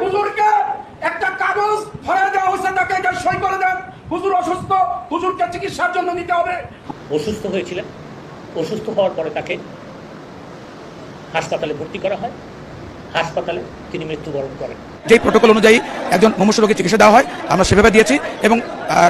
হুজুরকে একটা কাগজ ধরে দেওয়া হয়েছে তাকে এটা সই করে দেন। হুজুর অসুস্থ হুজুরকে চিকিৎসার জন্য নিতে হবে। অসুস্থ হয়েছিলেন। অসুস্থ হওয়ার পরে তাকে হাসপাতালে ভর্তি করা হয়। হাসপাতালে তিনি মৃত্যুবরণ করেন। যেই প্রোটোকল অনুযায়ী একজন মুমূর্ষ রোগীর চিকিৎসা দেওয়া হয় আমরা সেভাবে দিয়েছি এবং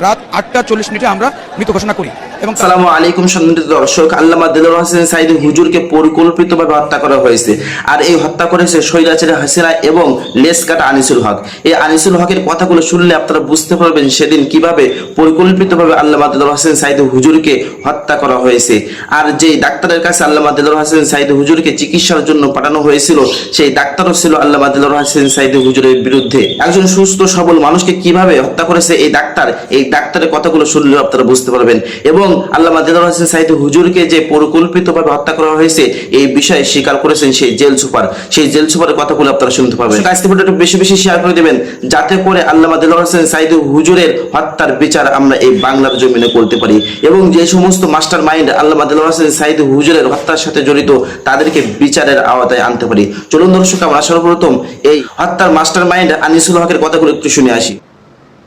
রাত আটটা চল্লিশ মিনিটে আমরা মৃত ঘোষণা করি। এবং আসসালামু আলাইকুম সম্মানিত দর্শক, আল্লামা দিলুর হোসেন সাইদি হুজুরকে পরিকল্পিতভাবে হত্যা করা হয়েছে। আর এই হত্যা করেছে শৈলাচারী হাসিনা এবং লেস কাটা আনিসুল হক। এই আনিসুল হকের কথাগুলো শুনলে আপনারা বুঝতে পারবেন সেদিন কীভাবে পরিকল্পিতভাবে আল্লামা দিলুর হোসেন সাইদি হুজুরকে হত্যা করা হয়েছে। আর যেই ডাক্তারের কাছে আল্লামা দিলুর হোসেন সাইদি হুজুরকে চিকিৎসার জন্য পাঠানো হয়েছিল, সেই ডাক্তারও ছিল আল্লামা দিলুর হোসেন সাইদি হুজুরের বিরুদ্ধে। একজন সুস্থ, সবল মানুষকে কীভাবে হত্যা করেছে এই ডাক্তার এই ডাক্তারের কথাগুলো শুনলে আপনারা বুঝতে পারবেন। এবং আল্লাহ দিলুর হোসেন সাইদি হুজুরকে যে পরিকল্পিতভাবে হত্যা করা হয়েছে এই বিষয়ে স্বীকার করেছেন সেই জেল সুপার। সেই জেল সুপারের কথাগুলো আপনারা শুনতে পাবেন। আজকে ভিডিওটা বেশি বেশি শেয়ার করে দেবেন যাতে করে আল্লাহ দিলুর হোসেন সাইদি হুজুরের হত্যার বিচার আমরা এই বাংলার জমিনে করতে পারি। এবং যে সমস্ত মাস্টার মাইন্ড আল্লাহ দিলুর হোসেন সাইদি হুজুরের হত্যার সাথে জড়িত তাদেরকে বিচারের আওতায় আনতে পারি। চলুন দর্শক আমরা সর্বপ্রথম এই হত্যার মাস্টার মাইন্ড আনিসুল হকের কথাগুলো একটু শুনে আসি।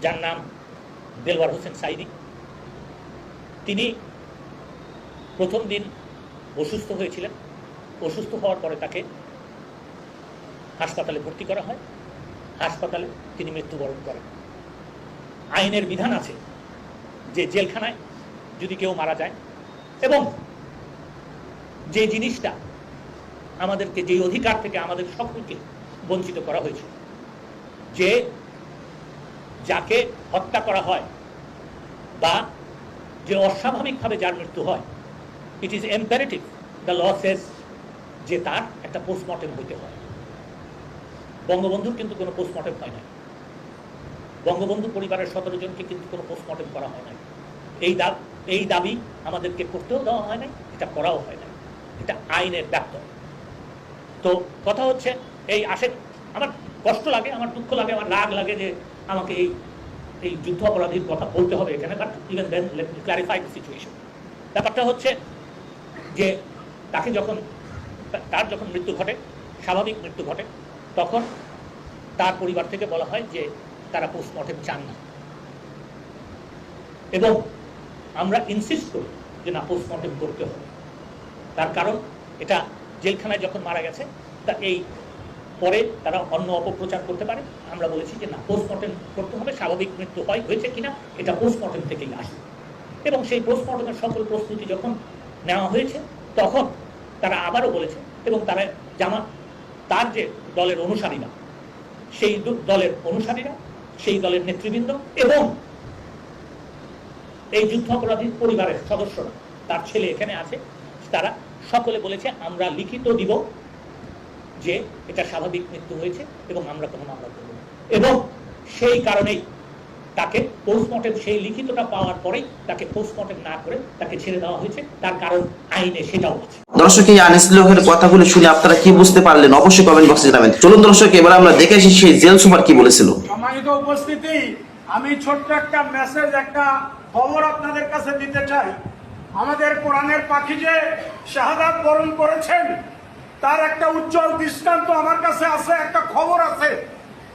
যার নাম দেলওয়ার হোসেন সাইদি। তিনি প্রথম দিন অসুস্থ হয়েছিলেন। অসুস্থ হওয়ার পরে তাকে হাসপাতালে ভর্তি করা হয়। হাসপাতালে তিনি মৃত্যুবরণ করেন। আইনের বিধান আছে যে জেলখানায় যদি কেউ মারা যায় এবং যে জিনিসটা আমাদেরকে, যে অধিকার থেকে আমাদের সকলকে বঞ্চিত করা হয়েছে, যে যাকে হত্যা করা হয় বা যে অস্বাভাবিকভাবে যার মৃত্যু হয় it is imperative the law সেস যে তার একটা পোস্টমর্টেম হইতে হয়। বঙ্গবন্ধুর কিন্তু কোনো পোস্টমর্টেম হয় নাই। বঙ্গবন্ধু পরিবারের সতেরো জনকে কিন্তু কোনো পোস্টমর্টেম করা হয় নাই। এই দাব, এই দাবি আমাদেরকে করতেও দেওয়া হয় নাই, এটা করাও হয় নাই। এটা আইনের ব্যর্থ। তো কথা হচ্ছে, এই আসেন আমার কষ্ট লাগে, আমার দুঃখ লাগে, আমার রাগ লাগে যে আমাকে এই এই যুদ্ধ অপরাধীর কথা বলতে হবে এখানে but even then let me clarify the situation ব্যাপারটা হচ্ছে যে তাকে যখন, তার যখন মৃত্যু ঘটে, স্বাভাবিক মৃত্যু ঘটে, তখন তার পরিবার থেকে বলা হয় যে তারা পোস্টমর্টেম চান না। এবং আমরা ইনসিস্ট করি যে না পোস্টমর্টেম করতে হবে। তার কারণ, এটা জেলখানায় যখন মারা গেছে, তা এই পরে তারা অন্য অপপ্রচার করতে পারে। আমরা বলেছি যে না পোস্টমর্টেম করতে হবে, স্বাভাবিক মৃত্যু হয়, হয়েছে কিনা, এটা পোস্টমর্টেম থেকেই আসে। এবং সেই পোস্টমর্টেমের সকল প্রস্তুতি যখন নেওয়া হয়েছে, তখন তারা আবারও বলেছে এবং তারা জামা, তার যে দলের অনুসারীরা, সেই দলের অনুসারীরা, সেই দলের নেতৃবৃন্দ এবং এই যুদ্ধ অপরাধীর পরিবারের সদস্যরা, তার ছেলে এখানে আছে, তারা সকলে বলেছে, আমরা লিখিত দিব যে এটা স্বাভাবিক মৃত্যু হয়েছে এবং আমরা কোনো মামলা করব না। এবং সেই কারণেই তাকে পোস্টমর্টেম সেই লিখিতটা পাওয়ার পরেই তাকে পোস্টমর্টেম না করে তাকে ছেড়ে দেওয়া হয়েছে। তার কারণ আইনে সেটাও আছে। দর্শক এই আনিসুল হকের কথাগুলো শুনে আপনারা কি বুঝতে পারলেন? অবশ্যই কমেন্ট বক্সে জানাবেন। চলুন দর্শক এবার আমরা দেখে আসি সেই জেল সুপার কি বলেছিল। সম্মানিত উপস্থিতি আমি ছোট্ট একটা মেসেজ একটা খবর আপনাদের কাছে দিতে চাই। আমাদের কোরআনের পাখি যে শাহাদাত বরণ করেছেন। তার একটা উজ্জ্বল দৃষ্টান্ত আমার কাছে আছে, একটা খবর আছে।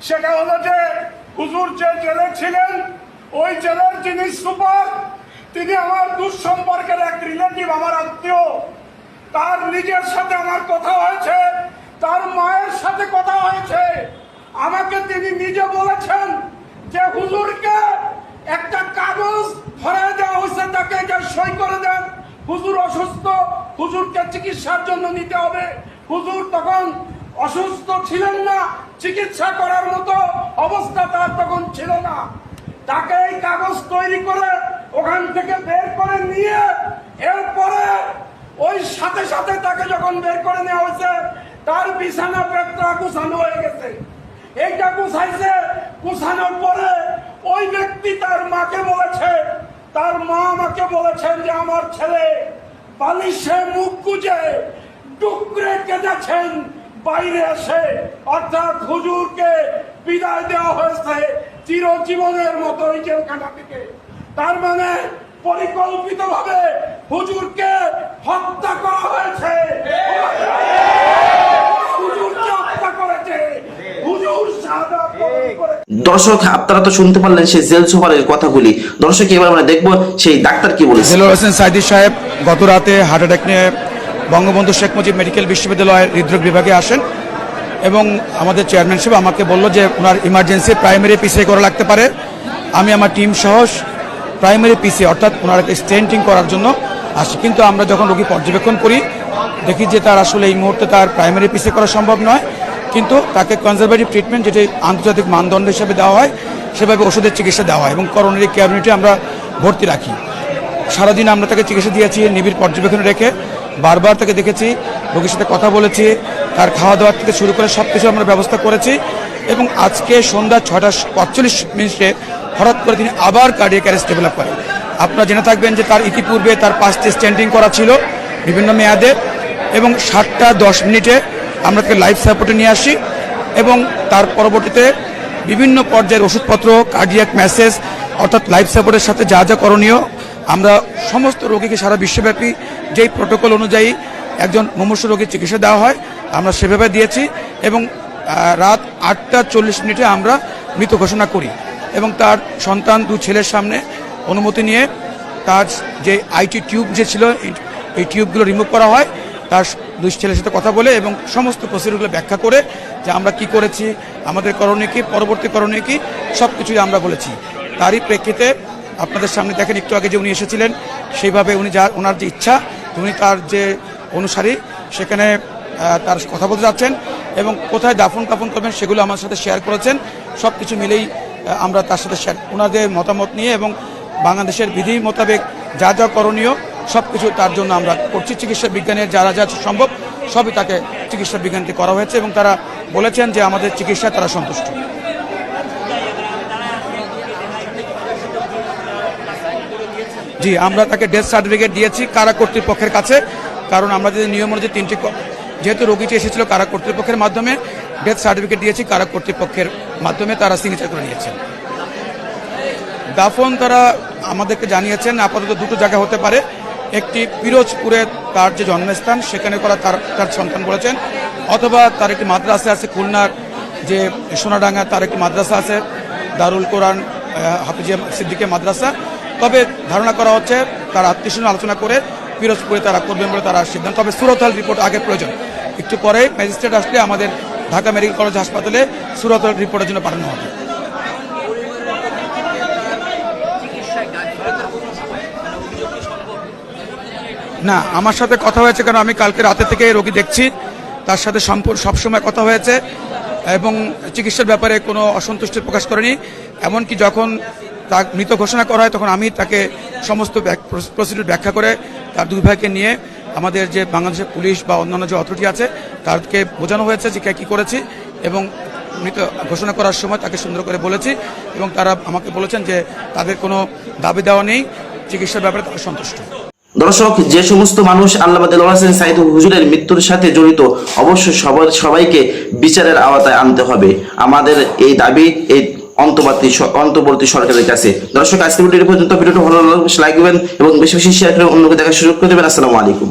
সেটা হলো যে, হুজুর যে জেলে ছিলেন, ওই জেলের যিনি সুপার, তিনি আমার দুঃসম্পর্কের এক রিলেটিভ আমার আত্মীয়। তার নিজের সাথে আমার কথা হয়েছে, তার মায়ের সাথে কথা হয়েছে। আমাকে তিনি নিজে বলেছেন যে, হুজুরকে একটা কাগজ ধরে দেওয়া হয়েছে, তাকে সই করে দেন। হুজুর অসুস্থ, হুজুরকে চিকিৎসার জন্য নিতে হবে। হুজুর তখন অসুস্থ ছিলেন না, চিকিৎসা করার মতো অবস্থা তার তখন ছিল না। তাকে এই কাগজ তৈরি করে ওখান থেকে বের করে নিয়ে, এরপরে ওই সাথে সাথে তাকে যখন বের করে নেওয়া হয়েছে, তার বিছানা পেটটা গুছানো হয়ে গেছে। এইটা গুছাইছে, গুছানোর পরে ওই ব্যক্তি তার মাকে বলেছে, তার মা আমাকে বলেছেন যে, আমার ছেলে বালিশে মুখ গুজে টুকরে কেঁদেছেন বাইরে এসে অর্থাৎ হুজুরকে বিদায় দেওয়া হয়েছে চিরজীবনের মতো ওই জেলখানা থেকে তার মানে পরিকল্পিত ভাবে হুজুরকে হত্যা করা হয়েছে। দর্শক আপনারা তো শুনতে পারলেন সেই জেল সুপারের কথাগুলি। দর্শক এবার আমরা দেখব সেই ডাক্তার কি বলেছে। হোসেন সাইদি সাহেব গত রাতে হার্ট অ্যাটাক নিয়ে বঙ্গবন্ধু শেখ মুজিব মেডিকেল বিশ্ববিদ্যালয়ের হৃদরোগ বিভাগে আসেন এবং আমাদের চেয়ারম্যান সাহেব আমাকে বলল যে ওনার ইমার্জেন্সি প্রাইমারি পিসি করা লাগতে পারে। আমি আমার টিম সহ প্রাইমারি পিসি অর্থাৎ ওনারকে স্টেন্টিং করার জন্য আসি। কিন্তু আমরা যখন রোগী পর্যবেক্ষণ করি, দেখি যে তার আসলে এই মুহূর্তে তার প্রাইমারি পিসি করা সম্ভব নয়। কিন্তু তাকে কনজারভেটিভ ট্রিটমেন্ট যেটি আন্তর্জাতিক মানদণ্ড হিসেবে দেওয়া হয়, সেভাবে ওষুধের চিকিৎসা দেওয়া হয় এবং করোনারি কেয়ার ইউনিটে আমরা ভর্তি রাখি। সারাদিন আমরা তাকে চিকিৎসা দিয়েছি, নিবিড় পর্যবেক্ষণে রেখে বারবার তাকে দেখেছি, রোগীর সাথে কথা বলেছি, তার খাওয়া দাওয়ার থেকে শুরু করে সব কিছু আমরা ব্যবস্থা করেছি এবং আজকে সন্ধ্যা ছটা পঁয়তাল্লিশ মিনিটে হঠাৎ করে তিনি আবার কার্ডিয়াক অ্যারেস্ট ডেভেলপ করেন। আপনারা জেনে থাকবেন যে তার ইতিপূর্বে তার পাঁচটি স্ট্যান্ডিং করা ছিল বিভিন্ন মেয়াদে এবং সাতটা দশ মিনিটে আমরা তাকে লাইফ সাপোর্টে নিয়ে আসি এবং তার পরবর্তীতে বিভিন্ন পর্যায়ের ওষুধপত্র কার্ডিয়াক মেসেজ অর্থাৎ লাইফ সাপোর্টের সাথে যা যা করণীয়, আমরা সমস্ত রোগীকে সারা বিশ্বব্যাপী যেই প্রোটোকল অনুযায়ী একজন মুমূর্ষ রোগীর চিকিৎসা দেওয়া হয়, আমরা সেভাবে দিয়েছি এবং রাত আটটা চল্লিশ মিনিটে আমরা মৃত ঘোষণা করি এবং তার সন্তান দু ছেলের সামনে অনুমতি নিয়ে তার যে আইটি টিউব যে ছিল, এই- টিউবগুলো রিমুভ করা হয়। তার দুই ছেলের সাথে কথা বলে এবং সমস্ত প্রসিডিউরগুলো ব্যাখ্যা করে যে আমরা কি করেছি, আমাদের করণীয় কি, পরবর্তী করণীয় কি সব কিছুই আমরা বলেছি। তারই প্রেক্ষিতে আপনাদের সামনে দেখেন, একটু আগে যে উনি এসেছিলেন, সেইভাবে উনি যা ওনার যে ইচ্ছা উনি তার যে অনুসারী, সেখানে তার কথা বলতে যাচ্ছেন এবং কোথায় দাফন কাফন করবেন সেগুলো আমার সাথে শেয়ার করেছেন। সব কিছু মিলেই আমরা তার সাথে শেয়ার ওনাদের মতামত নিয়ে এবং বাংলাদেশের বিধি মোতাবেক যা যা করণীয় সব কিছু তার জন্য আমরা করছি। চিকিৎসা বিজ্ঞানের যারা যা সম্ভব, সবই তাকে চিকিৎসা বিজ্ঞানকে করা হয়েছে এবং তারা বলেছেন যে আমাদের চিকিৎসায় তারা সন্তুষ্ট। জি, আমরা তাকে ডেথ সার্টিফিকেট দিয়েছি কারা কর্তৃপক্ষের কাছে। কারণ আমরা যদি নিয়ম অনুযায়ী তিনটি যেহেতু রোগীটি এসেছিল কারা কর্তৃপক্ষের মাধ্যমে ডেথ সার্টিফিকেট দিয়েছি কারা কর্তৃপক্ষের মাধ্যমে, তারা সিগনেচার করে নিয়েছেন। দাফন তারা আমাদেরকে জানিয়েছেন, আপাতত দুটো জায়গা হতে পারে। একটি পিরোজপুরে তার যে জন্মস্থান, সেখানে করা তার তার সন্তান বলেছেন, অথবা তার একটি মাদ্রাসা আছে খুলনার, যে সোনাডাঙ্গা তার একটি মাদ্রাসা আছে, দারুল কোরআন হাফিজিয়া সিদ্দিকের মাদ্রাসা। তবে ধারণা করা হচ্ছে তার আত্মীয় আলোচনা করে পিরোজপুরে তারা করবেন বলে তারা সিদ্ধান্ত তবে সুরতহাল রিপোর্ট আগে প্রয়োজন। একটু পরে ম্যাজিস্ট্রেট আসলে আমাদের ঢাকা মেডিকেল কলেজ হাসপাতালে সুরতহাল রিপোর্টের জন্য পাঠানো হবে। না, আমার সাথে কথা হয়েছে কারণ আমি কালকে রাতে থেকে রোগী দেখছি। তার সাথে সম্পূর্ণ সবসময় কথা হয়েছে। এবং চিকিৎসার ব্যাপারে কোনো অসন্তুষ্টি প্রকাশ করেনি। এমনকি যখন তা মৃত ঘোষণা করা হয়, তখন আমি তাকে সমস্ত প্রসিডিউর ব্যাখ্যা করে তার দুই ভাইকে নিয়ে আমাদের যে বাংলাদেশের পুলিশ বা অন্যান্য যে অথরিটি আছে তাদেরকে বোঝানো হয়েছে যে কে কী করেছি এবং মৃত ঘোষণা করার সময় তাকে সুন্দর করে বলেছি এবং তারা আমাকে বলেছেন যে তাদের কোনো দাবি দেওয়া নেই। চিকিৎসার ব্যাপারে তারা সন্তুষ্ট। দর্শক, যে সমস্ত মানুষ আল্লাহ হোসেন সাইদ হুজুরের মৃত্যুর সাথে জড়িত, অবশ্যই সবার সবাইকে বিচারের আওতায় আনতে হবে। আমাদের এই দাবি, এই অন্তর্বর্তী অন্তর্বর্তী সরকারের কাছে। দর্শক আজকে ভিডিও পর্যন্ত, ভিডিওটি ভালো লাগলে লাইক দেবেন এবং বেশি বেশি শেয়ার করে অন্যকে দেখার সুযোগ করে দেবেন। আসসালামু আলাইকুম।